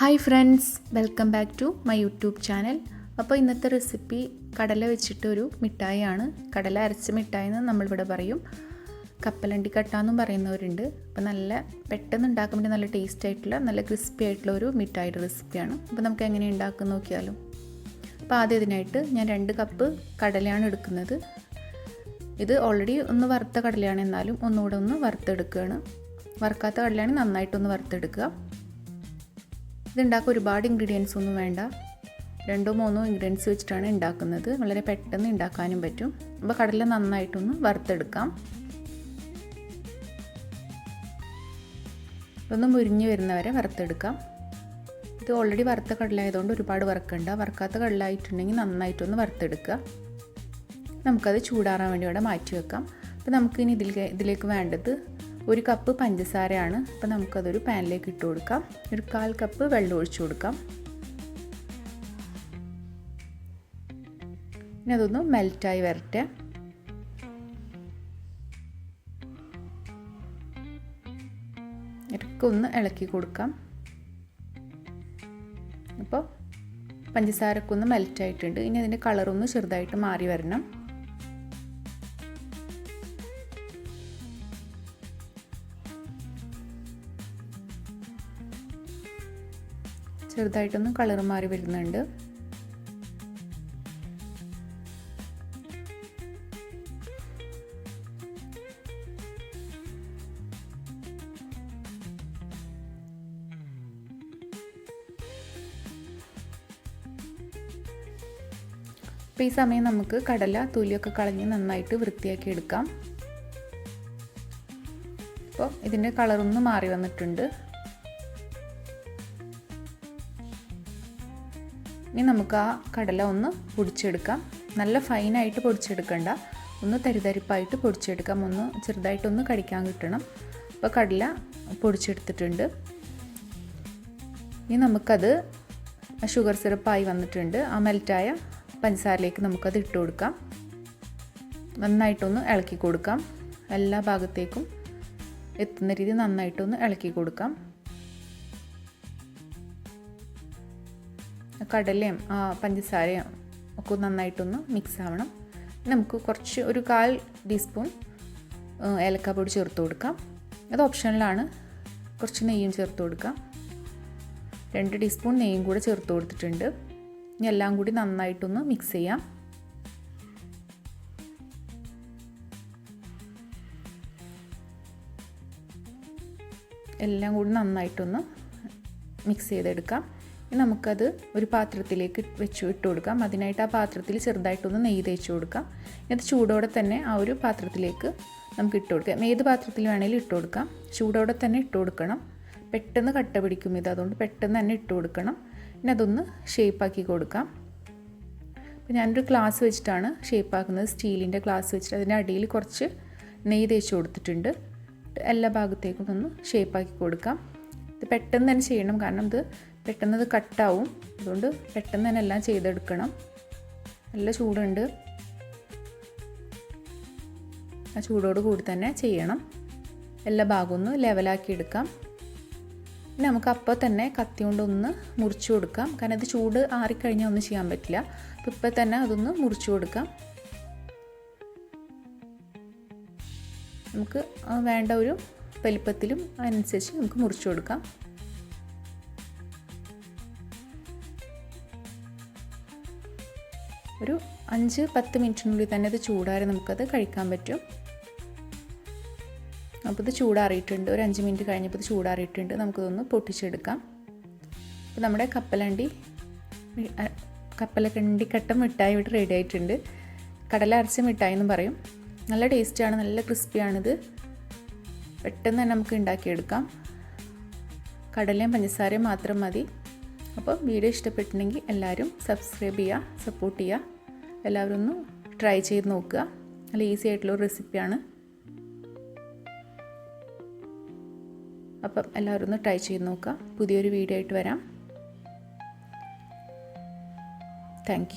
Hi friends welcome back to my YouTube channel അപ്പോൾ ഇന്നത്തെ recipe കടല വെച്ചിട്ട് ഒരു മിഠായിയാണ്. കടല അരച്ച മിഠായി എന്ന് നമ്മളിവിടെ പറയും. കപ്പലണ്ടി കട്ട എന്നും പറയുന്നവരുണ്ട്. അപ്പോൾ നല്ല പെട്ടെന്ന് ഉണ്ടാക്കാൻ വേണ്ടി നല്ല ടേസ്റ്റ് ആയിട്ടുള്ള നല്ല ക്രിസ്പി ആയിട്ടുള്ള ഒരു മിഠായിയുടെ റെസിപ്പിയാണ് അപ്പോൾ നമുക്ക് എങ്ങനെ ഉണ്ടാക്കും നോക്കിയാലോ. അപ്പോൾ ആദ്യം ഇതിനായിട്ട് ഞാൻ രണ്ട് കപ്പ് കടലയാണ് എടുക്കുന്നത്. ഇത് ഓൾറെഡി ഒന്ന് വറുത്ത കടലയാണ് എന്നാലും ഒന്നുകൂടെ ഒന്ന് വറുത്തെടുക്കുകയാണ്. വറുക്കാത്ത കടലയാണെങ്കിൽ നന്നായിട്ടൊന്ന് വറുത്തെടുക്കുക. ഇതുണ്ടാക്കാൻ ഒരുപാട് ഇൻഗ്രീഡിയൻസ് ഒന്നും വേണ്ട. രണ്ടോ മൂന്നോ ഇൻഗ്രീഡിയൻസ് വെച്ചിട്ടാണ് ഉണ്ടാക്കുന്നത് വളരെ പെട്ടെന്ന് ഉണ്ടാക്കാനും പറ്റും. അപ്പോൾ കടല നന്നായിട്ടൊന്ന് വറുത്തെടുക്കാം. ഒന്ന് മുരിഞ്ഞ് വരുന്നവരെ വറുത്തെടുക്കാം. ഇത് ഓൾറെഡി വറുത്ത കടലായതുകൊണ്ട് ഒരുപാട് വറുക്കണ്ട. വറുക്കാത്ത കടലായിട്ടുണ്ടെങ്കിൽ നന്നായിട്ടൊന്ന് വറുത്തെടുക്കുക. നമുക്കത് ചൂടാറാൻ വേണ്ടി ഇവിടെ മാറ്റി വെക്കാം. അപ്പോൾ നമുക്കിനി ഇതിലേക്ക് ഇതിലേക്ക് വേണ്ടത് ഒരു കപ്പ് പഞ്ചസാരയാണ് അപ്പോൾ നമുക്കതൊരു പാനിലേക്ക് ഇട്ട് കൊടുക്കാം. ഒരു കാൽ കപ്പ് വെള്ളം ഒഴിച്ചു കൊടുക്കാം. ഇനി അതൊന്ന് മെൽറ്റായി വരട്ടെ. ഇടയ്ക്കൊന്ന് ഇളക്കി കൊടുക്കാം. അപ്പോൾ പഞ്ചസാരക്കൊന്ന് മെൽറ്റായിട്ടുണ്ട്. ഇനി അതിന്റെ കളറൊന്ന് ചെറുതായിട്ട് മാറി വരണം. ചെറുതായിട്ടൊന്ന് കളർ മാറി വരുന്നുണ്ട്. അപ്പോൾ ഈ സമയം നമുക്ക് കടല തൂലിയൊക്കെ കളഞ്ഞ് നന്നായിട്ട് വൃത്തിയാക്കി എടുക്കാം. അപ്പോൾ ഇതിന്റെ കളറൊന്ന് മാറി വന്നിട്ടുണ്ട്. ഇനി നമുക്ക് ആ കടല ഒന്ന് പൊടിച്ചെടുക്കാം. നല്ല ഫൈനായിട്ട് പൊടിച്ചെടുക്കണ്ട. ഒന്ന് തരിതരിപ്പായിട്ട് പൊടിച്ചെടുക്കാം. ഒന്ന് ചെറുതായിട്ടൊന്ന് കടിക്കാൻ കിട്ടണം. അപ്പോൾ കടല പൊടിച്ചെടുത്തിട്ടുണ്ട്. ഇനി നമുക്കത് ഷുഗർ സിറപ്പായി വന്നിട്ടുണ്ട്. ആ മെൽറ്റായ പഞ്ചസാരയിലേക്ക് നമുക്കത് ഇട്ട് കൊടുക്കാം. നന്നായിട്ടൊന്ന് ഇളക്കി കൊടുക്കാം. എല്ലാ ഭാഗത്തേക്കും എത്തുന്ന രീതി നന്നായിട്ടൊന്ന് ഇളക്കി കൊടുക്കാം. കടലയും പഞ്ചസാരയും ഒക്കെ നന്നായിട്ടൊന്ന് മിക്സ് ആവണം. നമുക്ക് കുറച്ച് ഒരു കാൽ ടീസ്പൂൺ ഏലക്കാപ്പൊടി ചേർത്ത് കൊടുക്കാം. അത് ഓപ്ഷനിലാണ് കുറച്ച് നെയ്യും ചേർത്ത് കൊടുക്കാം. രണ്ട് ടീസ്പൂൺ നെയ്യും കൂടെ ചേർത്ത് കൊടുത്തിട്ടുണ്ട്. ഇനി എല്ലാം കൂടി നന്നായിട്ടൊന്ന് മിക്സ് ചെയ്യാം. എല്ലാം കൂടി നന്നായിട്ടൊന്ന് മിക്സ് ചെയ്തെടുക്കാം. നമുക്കത് ഒരു പാത്രത്തിലേക്ക് വെച്ച് ഇട്ട് കൊടുക്കാം. അതിനായിട്ട് ആ പാത്രത്തിൽ ചെറുതായിട്ടൊന്ന് നെയ്യ് തേച്ച് കൊടുക്കാം. ഇത് ചൂടോടെ തന്നെ ആ ഒരു പാത്രത്തിലേക്ക് നമുക്ക് ഇട്ട് കൊടുക്കാം. ഏത് പാത്രത്തിൽ വേണമെങ്കിലും ഇട്ട് കൊടുക്കാം. ചൂടോടെ തന്നെ ഇട്ട് കൊടുക്കണം. പെട്ടെന്ന് കട്ട പിടിക്കും ഇത്. അതുകൊണ്ട് പെട്ടെന്ന് തന്നെ ഇട്ട് കൊടുക്കണം. പിന്നെ അതൊന്ന് ഷേപ്പാക്കി കൊടുക്കാം. അപ്പോൾ ഞാനൊരു ഗ്ലാസ് വെച്ചിട്ടാണ് ഷേപ്പാക്കുന്നത് സ്റ്റീലിന്റെ ഗ്ലാസ് വെച്ചിട്ട് അതിന്റെ അടിയിൽ കുറച്ച് നെയ്യ് തേച്ച് കൊടുത്തിട്ടുണ്ട്. എല്ലാ ഭാഗത്തേക്കും ഒന്ന് ഷേപ്പാക്കി കൊടുക്കാം. ഇത് പെട്ടെന്ന് തന്നെ ചെയ്യണം. കാരണം ഇത് പെട്ടെന്ന് അത് കട്ടാവും. അതുകൊണ്ട് പെട്ടെന്ന് തന്നെ എല്ലാം ചെയ്തെടുക്കണം. നല്ല ചൂടുണ്ട്. ആ ചൂടോട് കൂടി തന്നെ ചെയ്യണം. എല്ലാ ഭാഗവും ഒന്ന് ലെവലാക്കി എടുക്കാം. പിന്നെ നമുക്ക് അപ്പോൾ തന്നെ കത്തി കൊണ്ടൊന്ന് മുറിച്ചു കൊടുക്കാം. കാരണം ഇത് ചൂട് ആറിക്കഴിഞ്ഞാൽ ഒന്നും ചെയ്യാൻ പറ്റില്ല. അപ്പോൾ ഇപ്പം തന്നെ അതൊന്ന് മുറിച്ചു കൊടുക്കാം. നമുക്ക് വേണ്ട ഒരു വലിപ്പത്തിലും അതിനനുസരിച്ച് നമുക്ക് മുറിച്ചു കൊടുക്കാം. ഒരു അഞ്ച് പത്ത് മിനിറ്റിനുള്ളിൽ തന്നെ ഇത് ചൂടാറി നമുക്കത് കഴിക്കാൻ പറ്റും. അപ്പോൾ ഇത് ചൂടാറിയിട്ടുണ്ട്. ഒരു അഞ്ച് മിനിറ്റ് കഴിഞ്ഞപ്പോൾ ഇത് ചൂടാറിയിട്ടുണ്ട്. നമുക്കിതൊന്ന് പൊട്ടിച്ചെടുക്കാം. അപ്പോൾ നമ്മുടെ കപ്പലണ്ടി കപ്പലക്കണ്ടി കട്ട മിഠായി ഇവിടെ റെഡി ആയിട്ടുണ്ട്. കടല അരച്ച മിഠായി എന്ന് പറയും. നല്ല ടേസ്റ്റാണ് നല്ല ക്രിസ്പിയാണിത് പെട്ടെന്ന് തന്നെ നമുക്ക് ഉണ്ടാക്കിയെടുക്കാം. കടലയും പഞ്ചസാരയും മാത്രം മതി. അപ്പോൾ വീഡിയോ ഇഷ്ടപ്പെട്ടിട്ടുണ്ടെങ്കിൽ എല്ലാവരും സബ്സ്ക്രൈബ് ചെയ്യുക സപ്പോർട്ട് ചെയ്യുക. എല്ലാവരും ഒന്ന് ട്രൈ ചെയ്ത് നോക്കുക. നല്ല ഈസി ആയിട്ടുള്ള ഒരു റെസിപ്പിയാണ് അപ്പം എല്ലാവരും ഒന്ന് ട്രൈ ചെയ്ത് നോക്കുക. പുതിയൊരു വീഡിയോ ആയിട്ട് വരാം. താങ്ക്